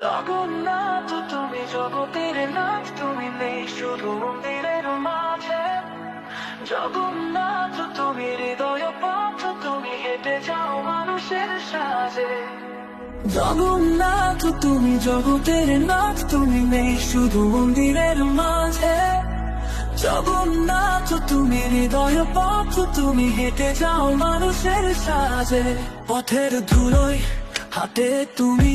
জগন্নাথ তুমি জগতের নাথ, তুমি নেই শুধু মন্দিরের মাঝে। জগন্নাথ তুমি হৃদয় পথ, তুমি হেঁটে যাও মানুষের সাজে। জগন্নাথ তুমি জগতের নাথ, তুমি নেই শুধু মন্দিরের মাঝে। জগন্নাথ তুমি হৃদয় পথ, তুমি হেঁটে যাও মানুষের সাজে। পথের ধুলোয় হাতে তুমি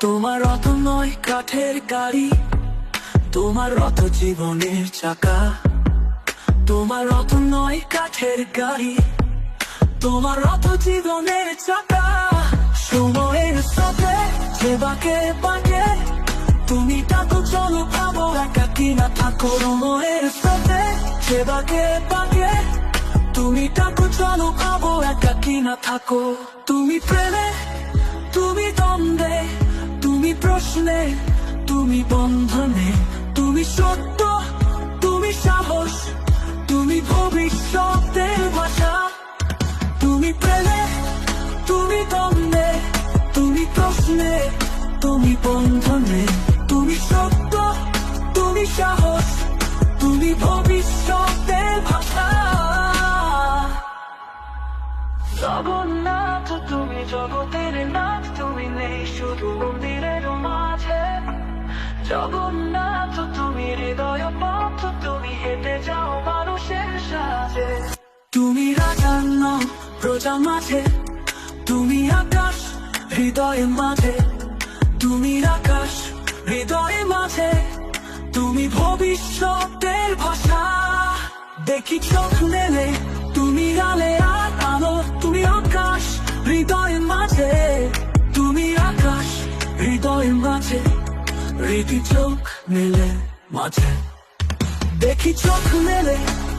তোমার রথ নয় কাঠের গাড়ি, তোমার রথ জীবনের চাকা। তোমার রথ নয় কাঠের গাড়ি, তোমার রথ জীবনের চাকা। সময়ের সাথে সেবাকে পাকে তুমি তাকো চলো ভাবো একাকি না থাকো সময়ের সাথে সেবাকে পাকে তুমি তাকো চলো ভাবো একাকি না থাকো তুমি প্রেমে তুমি দ্বন্দ্বে তুমি প্রশ্নে তুমি বন্ধনে তুমি সত্য তুমি সাহস তুমি ভবিষ্যতের ভাষা তুমি প্রেমে তুমি দ্বন্দ্বে তুমি প্রশ্নে তুমি তুমি সাহস, তুমি ভবিষ্যতের ভাষা জগন্নাথ, তুমি জগতের নাথ, তুমি নেই শুধু মন্দিরের মাঝে। জগন্নাথ, তুমি হৃদয় পথ, তুমি হেঁটে যাও মানুষের সাজে। তুমি রাজা নও প্রজা মাঝে, তুমি আকাশ হৃদয় মাঝে। তুমি আকাশ হৃদয় মাঝে। তুমি ভবিষ্যতের ভাষা। দেখি চোখ মেলে, তুমি আলে আর আলো, তুমি আকাশ হৃদয় মাঝে। তুমি আকাশ হৃদয় মাঝে, রীতি চোখ মেলে মাঝে। দেখি চোখ মেলে,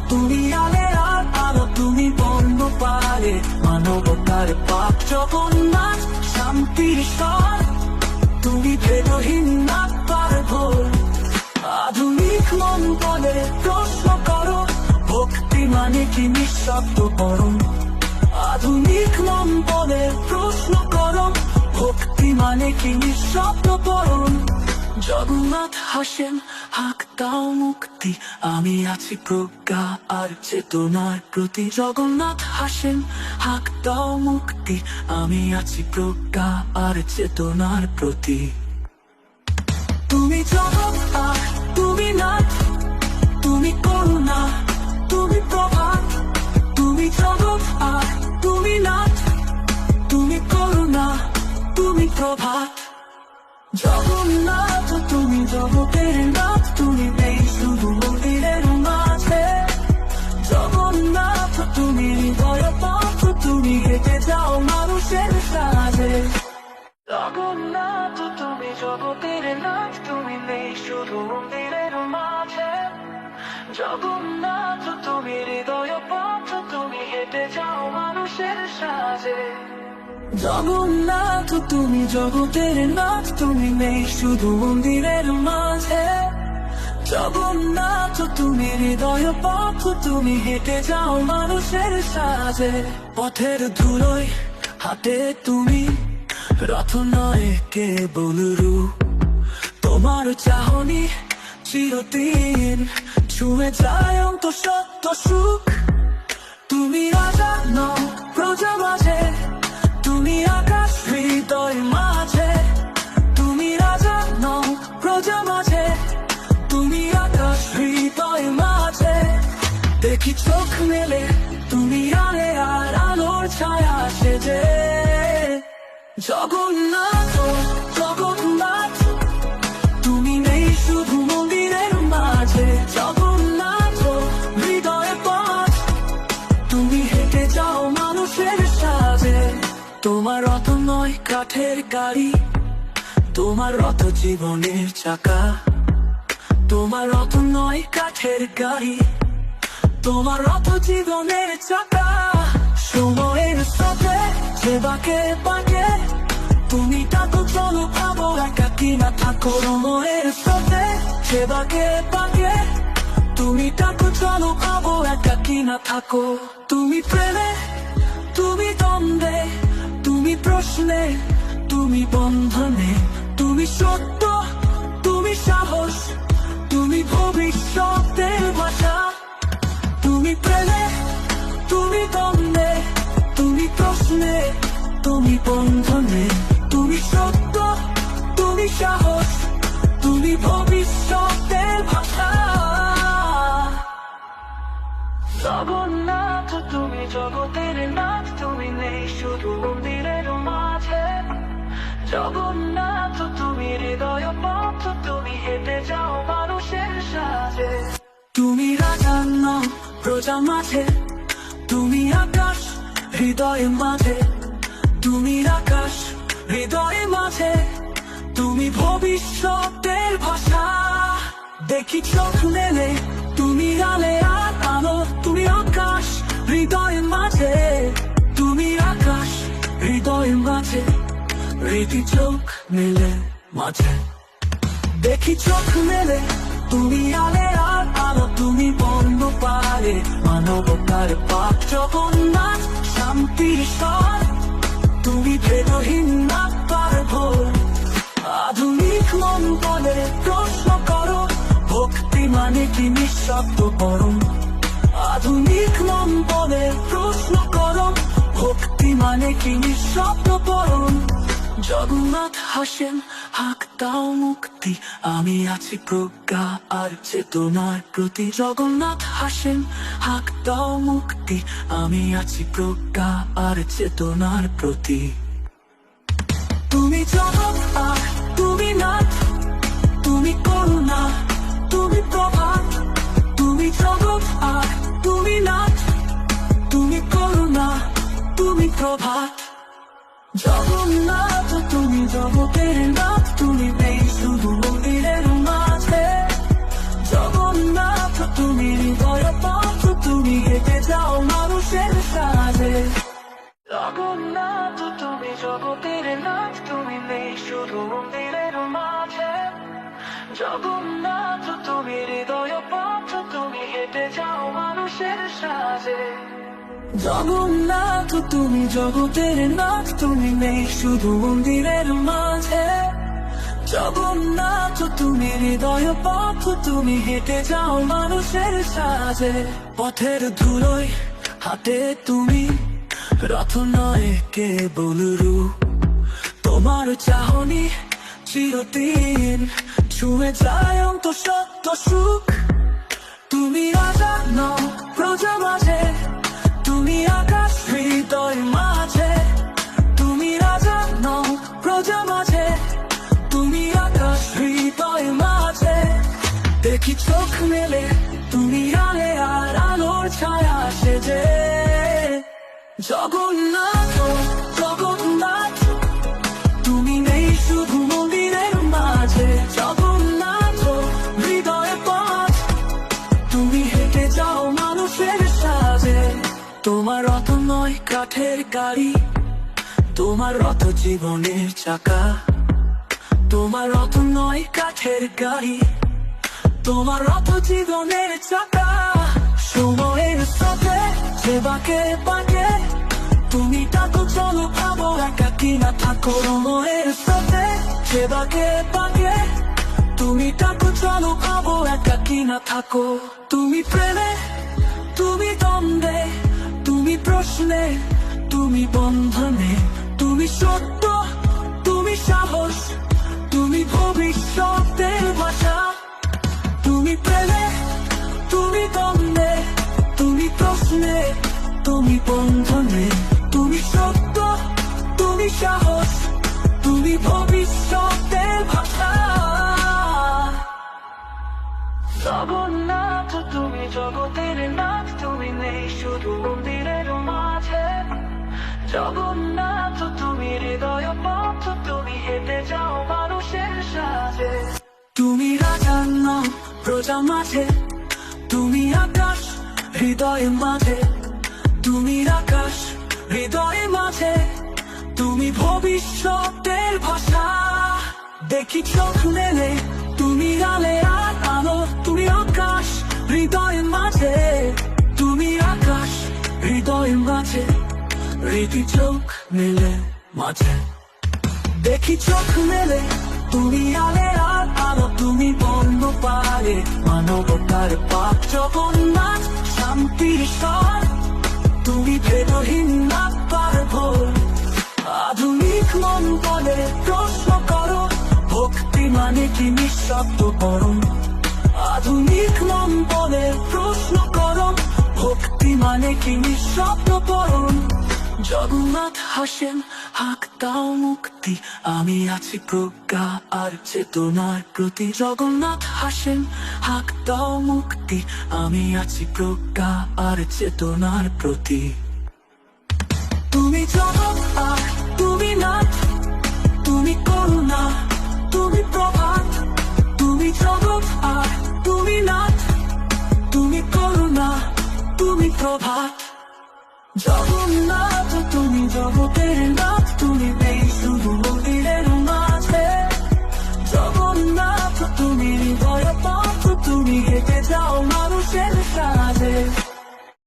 তুমি আলে আর আলো, তুমি বন্ধ পারে, মানবতার পাপ, জগন্নাথ, শান্তির স্বর। মানে কি নিঃশব্দ করো আধুনিক বলে প্রশ্ন করো ভক্তি মানে কি নিঃশব্দ করুন জগন্নাথ হাসেন, হাক দাও মুক্তি, আমি আছি প্রজ্ঞা আর চেতনার প্রতি। জগন্নাথ হাসেন, হাক দাও মুক্তি, আমি আছি প্রজ্ঞা আর চেতনার প্রতি। তুমি জগৎ তুমি নাথ, তুমি করুণা তুমি আর তুমি নাথ তুমি করুণা তুমি প্রভাত জগন্নাথ তুমি জগতের নাথ তুমি নেই শুধু মন্দিরের মাঝে জগন্নাথ তুমি হৃদয় পথ তুমি হেঁটে যাও মানুষের সাজে জগন্নাথ তুমি জগতের নাথ তুমি নেই শুধু মন্দিরের মাঝে জগন্নাথ, তুমি হৃদয় পথ, তুমি হেঁটে যাও মানুষের সাজে। জগন্নাথ, তুমি জগতের নাথ, তুমি নেই শুধু মন্দিরের মাঝে। জগন্নাথ, তুমি হৃদয় পথ, তুমি হেঁটে যাও মানুষের সাজে। পথের ধুলোয় হাতে তুমি, রথ নয় কে বলরু তোমার চাহনি চিরদিন ছুঁয়ে যায় অন্ত সত্য সুখ। তুমি রাজা নও, প্রজা মাঝে। তুমি আকাশ হৃদয় মাঝে। তুমি রাজা নও, প্রজা মাঝে। তুমি আকাশ হৃদয় মাঝে। দেখি চোখ মেলে, তুমি আলে আর আলোর ছায়া সেজে। জগন্নাথ জগন্নাথ। গাড়ি, তোমার রথ জীবনের চাকা, তোমার রথ নয় কাঠের গাড়ি, তোমার রথ জীবনের চাকা। সময়ের সাথে সেবাকে পাকে তুমি তাকে চলো ভাবো একাকি না থাকো। সময়ের সাথে সেবাকে পাকে তুমি তাকে চলো ভাবো একাকি না থাকো। তুমি প্রেমে, তুমি দ্বন্দ্বে তুমি প্রশ্নে, তুমি বন্ধনে, তুমি সত্য, তুমি সাহস, তুমি ভবিষ্যতের ভাষা। তুমি প্রেমে, তুমি দ্বন্দ্বে, তুমি প্রশ্নে, তুমি বন্ধনে, তুমি সত্য, তুমি সাহস, তুমি ভবিষ্যতের ভাষা। জগন্নাথ, তুমি জগতের নাথ, তুমি নেই শুধু মন্দিরের মাঝে। জগন্নাথ, তুমি হৃদয় পথ, তুমি হেঁটে যাও মানুষের সাজে তুমি রাজা প্রজা মাঝে, তুমি আকাশ হৃদয়ের মাঝে। তুমি আকাশ হৃদয়ের মাঝে, তুমি ভবিষ্যতের ভাষা। দেখি চোখ মেলে, তুমি আলে আর আলো আকাশ, হৃদয়ের মাঝে। তুমি আকাশ, হৃদয়ের মাঝে। রীতি চোখ মেলে মাঝে। দেখি চোখ মেলে, তুমি আলে আর আলো, তুমি বন্ধ পারে মানবতার পাক জগন্নাথ, শান্তির স্বর। তুমি ভেদহীন না পারব আধুনিক মন বলে প্রশ্ন করো, ভক্তি মানে কি নিঃশব্দ করো আধুনিক মন প্রশ্ন করো, ভক্তি মানে কি নিঃশব্দ পরম জগন্নাথ হাসেন, হাক মুক্তি, আমি আছি প্রজ্ঞা আর চেতনার প্রতি। জগন্নাথ হাসেন, হাক মুক্তি, আমি আছি প্রজ্ঞা আর চেতনার প্রতি। তুমি জগৎ আর তুমি নাথ, তুমি করুণা প্রভাত জগন্নাথ, তুমি জগতের নাথ, তুমি নেই শুধু মন্দিরের মাঝে। জগন্নাথ, তুমি হৃদয় পথ, তুমি হেঁটে যাও মানুষের সাজে জগন্নাথ, তুমি জগতের নাথ, তুমি নেই শুধু মন্দিরের মাঝে। জগন্নাথ, তুমি হৃদয় পথ, তুমি হেঁটে যাও মানুষের সাজে। জগন্নাথ, তুমি জগতের নাথ, তুমি নেই শুধু মন্দিরের মাঝে। জগন্নাথ, তুমি হৃদয় পথ, তুমি হেঁটে যাও মানুষের সাজে। পথের ধুলোয় হাতে তুমি, রথ নয় কে বলরু তোমার চাহনি চিরদিন ছুঁয়ে যায় অন্ত সত্য সুখ। তুমি রাজা নও, প্রজা মাঝে ছায়া সেজে জগন্নাথ জগন্নাথ। তুমি নেই শুধু মন্দিরের মাঝে, জগন্নাথ হৃদয় পথ। তুমি হেঁটে যাও মানুষের সাজে, তোমার রথ নয় কাঠের গাড়ি। তোমার রথ জীবনের চাকা। তোমার রথ নয় কাঠের গাড়ি। তোমার রথ জীবনের চাকা। সময়ের সাথে সেবাকে পাকে তুমি থাকো চলো ভাবো একাকি না থাকো সাথে সেবাকে তুমি থাকো চলো থাকো। তুমি প্রেমে, তুমি দ্বন্দ্বে, তুমি প্রশ্নে, তুমি বন্ধনে তুমি বন্ধনে, তুমি সত্য, তুমি সাহস, তুমি ভবিষ্যতের জগন্নাথ, তুমি জগতের নাথ, তুমি নেই শুধু মন্দিরের মাঝে। জগন্নাথ, তুমি হৃদয় পথ, তুমি তুমি রাজার নাম, প্রজা মাঝে, তুমি আকাশ, হৃদয়ের মাঝে। তুমি আকাশ হৃদয়ের মাঝে তুমি ভবিষ্যতের ভাষা। দেখি চোখ মেলে তুমি আলে আর আলো, তুমি আকাশ হৃদয়ের মাঝে। তুমি আকাশ হৃদয়ের মাঝে, রীতি চোখ মেলে মাঝে। দেখি চোখ মেলে তুমি আলে আর আলো, তুমি বন্ধ পারে মানবতার পাপ, জগন্নাথ শান্তির স্বর। তুমি ভেদহীন না পারব আধুনিক মন বলে প্রশ্ন করো, ভক্তি মানে কি নিঃশব্দ করুন আধুনিক মন বলে প্রশ্ন করো, ভক্তি মানে কি নিঃশব্দ করুন জগন্নাথ হাসেন মুক্তি। আমি আছি প্রজ্ঞা আর চেতনার প্রতি। জগন্নাথ হাসেন মুক্তি। আমি আছি প্রজ্ঞা আর চেতনার প্রতি। তুমি জগৎ আর তুমি নাথ। তুমি করুণা, তুমি প্রভাত। তুমি জগৎ আর তুমি নাথ। তুমি করুণা, তুমি প্রভাত। জগন্নাথ তুমি জগতের নাথ, তুমি নেই শুধু মন্দিরের মাঝে। জগন্নাথ, তুমি হৃদয় পথ, তুমি হেঁটে যাও